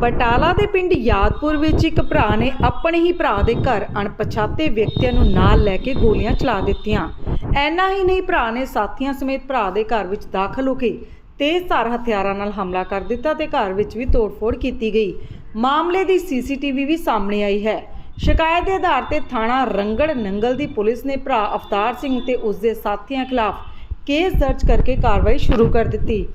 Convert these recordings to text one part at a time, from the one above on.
ਬਟਾਲਾ ਦੇ ਪਿੰਡ ਯਾਦਪੁਰ ਵਿੱਚ ਇੱਕ ਭਰਾ ਨੇ ਆਪਣੇ ਹੀ ਭਰਾ ਦੇ ਘਰ ਅਣਪਛਾਤੇ ਵਿਅਕਤੀਆਂ ਨੂੰ ਨਾਲ ਲੈ ਕੇ ਗੋਲੀਆਂ ਚਲਾ ਦਿੱਤੀਆਂ। ਐਨਾ ਹੀ ਨਹੀਂ, ਭਰਾ ਨੇ ਸਾਥੀਆਂ ਸਮੇਤ ਭਰਾ ਦੇ ਘਰ ਵਿੱਚ ਦਾਖਲ ਹੋ ਕੇ ਤੇਜ਼ਧਾਰ ਹਥਿਆਰਾਂ ਨਾਲ ਹਮਲਾ ਕਰ ਦਿੱਤਾ ਤੇ ਘਰ ਵਿੱਚ ਵੀ ਤੋੜਫੋੜ ਕੀਤੀ ਗਈ। ਮਾਮਲੇ ਦੀ ਸੀਸੀਟੀਵੀ ਵੀ ਸਾਹਮਣੇ ਆਈ ਹੈ। ਸ਼ਿਕਾਇਤ ਦੇ ਆਧਾਰ ਤੇ ਥਾਣਾ ਰੰਗੜ ਨੰਗਲ ਦੀ ਪੁਲਿਸ ਨੇ ਭਰਾ ਅਵਤਾਰ ਸਿੰਘ ਤੇ ਉਸ ਦੇ ਸਾਥੀਆਂ ਖਿਲਾਫ ਕੇਸ ਦਰਜ ਕਰਕੇ ਕਾਰਵਾਈ ਸ਼ੁਰੂ ਕਰ ਦਿੱਤੀ।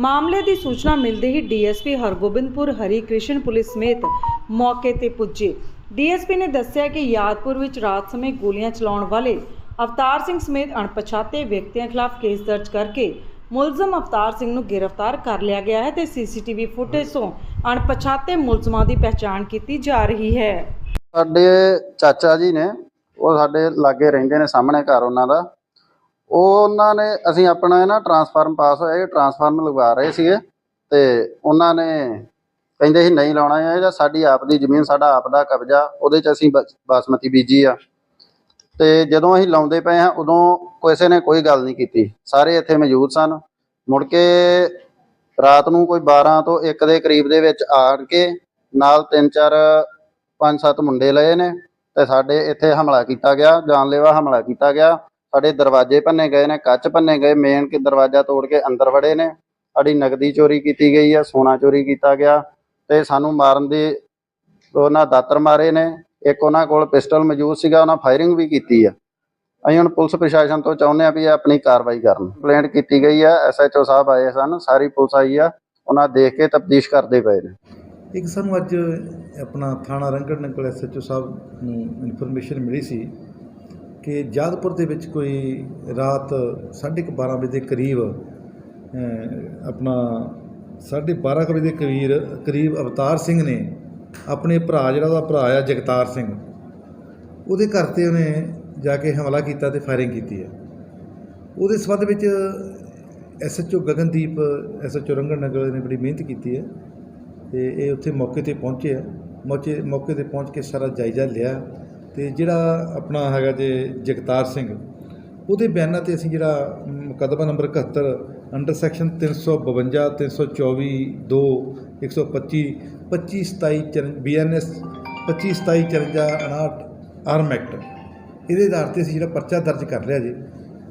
ਮਾਮਲੇ ਦੀ ਸੂਚਨਾ ਮਿਲਦੇ ਹੀ ਡੀਐਸਪੀ ਹਰਗੋਬਿੰਦਪੁਰ ਹਰੀ ਕ੍ਰਿਸ਼ਨ ਪੁਲਿਸ ਸਮੇਤ ਮੌਕੇ ਤੇ ਪੁੱਜੇ। ਡੀਐਸਪੀ ਨੇ ਦੱਸਿਆ ਕਿ ਯਾਦਪੁਰ ਵਿੱਚ ਰਾਤ ਸਮੇਂ ਗੋਲੀਆਂ ਚਲਾਉਣ ਵਾਲੇ ਅਵਤਾਰ ਸਿੰਘ ਸਮੇਤ ਅਣਪਛਾਤੇ ਵਿਅਕਤੀਆਂ ਖਿਲਾਫ ਕੇਸ ਦਰਜ ਕਰਕੇ ਮੁਲਜ਼ਮ ਅਵਤਾਰ ਸਿੰਘ ਨੂੰ ਗ੍ਰਿਫਤਾਰ ਕਰ ਲਿਆ ਗਿਆ ਹੈ ਤੇ ਸੀਸੀਟੀਵੀ ਫੁਟੇਜ ਤੋਂ ਅਣਪਛਾਤੇ ਮੁਲਜ਼ਮਾਂ ਦੀ ਪਹਿਚਾਣ ਕੀਤੀ ਜਾ ਰਹੀ ਹੈ। ਸਾਡੇ ਚਾਚਾ ਜੀ ਨੇ, ਉਹ ਸਾਡੇ ਲਾਗੇ ਰਹਿੰਦੇ ਨੇ ਸਾਹਮਣੇ ਘਰ ਉਹਨਾਂ ਦਾ। ਉਹਨਾਂ ਨੇ, ਅਸੀਂ ਆਪਣਾ ਨਾ ਟਰਾਂਸਫਾਰਮ ਪਾਸ ਹੋਇਆ, ਇਹ ਟਰਾਂਸਫਾਰਮ ਲਗਵਾ ਰਹੇ ਸੀਗੇ ਤੇ ਉਹਨਾਂ ਨੇ ਕਹਿੰਦੇ ਸੀ ਨਹੀਂ ਲਾਉਣਾ ਹੈ ਜਾਂ ਸਾਡੀ ਆਪ ਦੀ ਜ਼ਮੀਨ, ਸਾਡਾ ਆਪ ਦਾ ਕਬਜ਼ਾ, ਉਹਦੇ ਚ ਅਸੀਂ ਬਸ- ਬਾਸਮਤੀ ਬੀਜੀ ਆ। ਤੇ ਜਦੋਂ ਅਸੀਂ ਲਾਉਂਦੇ ਪਏ ਹਾਂ, ਉਦੋਂ ਕਿਸੇ ਨੇ ਕੋਈ ਗੱਲ ਨਹੀਂ ਕੀਤੀ। ਸਾਰੇ ਇੱਥੇ ਮੌਜੂਦ ਸਨ। ਮੁੜ ਕੇ ਰਾਤ ਨੂੰ ਕੋਈ 12 ਤੋਂ 1 ਦੇ ਕਰੀਬ ਦੇ ਵਿੱਚ ਆਣ ਕੇ ਨਾਲ ਤਿੰਨ, ਚਾਰ, ਪੰਜ, ਸੱਤ ਮੁੰਡੇ ਲਏ ਨੇ ਤੇ ਸਾਡੇ ਇੱਥੇ ਹਮਲਾ ਕੀਤਾ ਗਿਆ, ਜਾਨਲੇਵਾ ਹਮਲਾ ਕੀਤਾ ਗਿਆ। ਸਾਡੇ ਦਰਵਾਜ਼ੇ ਭੰਨੇ ਗਏ ਨੇ, ਕੱਚ ਭੰਨੇ ਗਏ ਮੇਨ ਕਿ ਦਰਵਾਜ਼ਾ ਤੋੜ ਕੇ ਅੰਦਰ ਵੜੇ ਨੇ। ਸਾਡੀ ਨਗਦੀ ਚੋਰੀ ਕੀਤੀ ਗਈ ਆ, ਸੋਨਾ ਚੋਰੀ ਕੀਤਾ ਗਿਆ ਤੇ ਸਾਨੂੰ ਮਾਰਨ ਦੀ ਉਹਨਾਂ ਦਾਤਰ ਮਾਰੇ ਨੇ। ਇੱਕ ਉਹਨਾਂ ਕੋਲ ਪਿਸਟਲ ਮੌਜੂਦ ਸੀਗਾ, ਉਹਨਾਂ ਫਾਇਰਿੰਗ ਵੀ ਕੀਤੀ ਆ। ਅਸੀਂ ਹੁਣ ਪੁਲਿਸ ਪ੍ਰਸ਼ਾਸਨ ਤੋਂ ਚਾਹੁੰਦੇ ਆ ਵੀ ਇਹ ਆਪਣੀ ਕਾਰਵਾਈ ਕਰਨ। ਕੰਪਲੇਂਟ ਕੀਤੀ ਗਈ ਆ ਐਸਐਚਓ ਸਾਹਿਬ ਆਏ ਸਨ, ਸਾਰੀ ਪੁਲਿਸ ਆਈ ਆ, ਉਹਨਾਂ ਦੇਖ ਕੇ ਤਫਤੀਸ਼ ਕਰਦੇ ਪਏ ਨੇ। ਇੱਕ ਸਾਨੂੰ ਅੱਜ ਆਪਣਾ ਥਾਣਾ ਰੰਗੜ ਨੰਗਲ ਐਸਐਚਓ ਸਾਹਿਬ ਨੂੰ ਇਨਫੋਰਮੇਸ਼ਨ ਮਿਲੀ ਸੀ ਕਿ ਜਾਦਪੁਰ ਦੇ ਵਿੱਚ ਕੋਈ ਰਾਤ 12:30 ਵਜੇ ਦੇ ਕਰੀਬ ਅਹ, ਆਪਣਾ 12:30 ਵਜੇ ਦੇ ਕਰੀਬ ਕਰੀਬ ਅਵਤਾਰ ਸਿੰਘ ਨੇ ਆਪਣੇ ਭਰਾ ਜਿਹੜਾ ਉਹਦਾ ਭਰਾ ਆ ਜਗਤਾਰ ਸਿੰਘ ਉਹਦੇ ਘਰ ਤੇ ਉਹਨੇ ਜਾ ਕੇ ਹਮਲਾ ਕੀਤਾ ਤੇ ਫਾਇਰਿੰਗ ਕੀਤੀ ਹੈ ਉਹਦੇ ਸਬੰਧ ਵਿੱਚ ਐਸਐਚਓ ਗਗਨਦੀਪ ਐਸਐਚਓ ਰੰਗੜ ਨਗਰ ਨੇ ਬੜੀ ਮਿਹਨਤ ਕੀਤੀ ਹੈ ਤੇ ਇਹ ਉੱਥੇ ਮੌਕੇ ਤੇ ਪਹੁੰਚੇ ਆ। ਮੌਕੇ ਮੌਕੇ ਤੇ ਪਹੁੰਚ ਕੇ ਸਾਰਾ ਜਾਇਜ਼ਾ ਲਿਆ। ਤੇ ਜਿਹੜਾ ਆਪਣਾ ਹੈਗਾ ਜੇ ਜਗਤਾਰ ਸਿੰਘ, ਉਹਦੇ ਬਿਆਨਾਂ ਤੇ ਅਸੀਂ ਜਿਹੜਾ ਮੁਕੱਦਮਾ number 71 under section 352 324 2 125 25 27 BNS 25 27 54 59 arm act. ਇਹਦੇ ਆਧਾਰ ਤੇ ਅਸੀਂ ਜਿਹੜਾ ਪਰਚਾ ਦਰਜ ਕਰ ਲਿਆ ਜੀ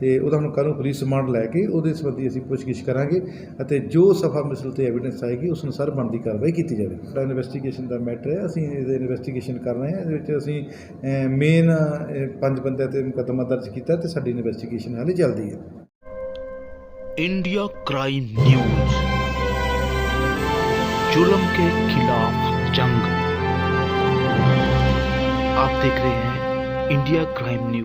ਤੇ ਉਹਦਾ ਹੁਣ ਕੱਲ੍ਹ ਨੂੰ ਪੁਲਿਸ ਰਿਮਾਂਡ ਲੈ ਕੇ ਉਹਦੇ ਸੰਬੰਧੀ ਅਸੀਂ ਪੁੱਛਗਿੱਛ ਕਰਾਂਗੇ ਅਤੇ ਜੋ ਸਫਾ ਮਿਸਲ ਤੇ ਐਵੀਡੈਂਸ ਆਏਗੀ ਉਸ ਅਨੁਸਾਰ ਬਣਦੀ ਕਾਰਵਾਈ ਕੀਤੀ ਜਾਵੇਗੀ ਸਾਡਾ ਇਨਵੈਸਟੀਗੇਸ਼ਨ ਦਾ ਮੈਟਰ ਹੈ ਅਸੀਂ ਇਹਦੇ ਇਨਵੈਸਟੀਗੇਸ਼ਨ ਕਰ ਰਹੇ ਹਾਂ ਇਹਦੇ ਵਿੱਚ ਅਸੀਂ ਮੇਨ ਪੰਜ ਬੰਦਿਆਂ ਤੇ ਮੁਕੱਦਮਾ ਦਰਜ ਕੀਤਾ ਤੇ ਸਾਡੀ ਇਨਵੈਸਟੀਗੇਸ਼ਨ ਹਾਲੇ ਚੱਲਦੀ ਹੈ इंडिया क्राइम न्यूज जुल्म के खिलाफ जंग आप देख रहे हैं इंडिया क्राइम न्यूज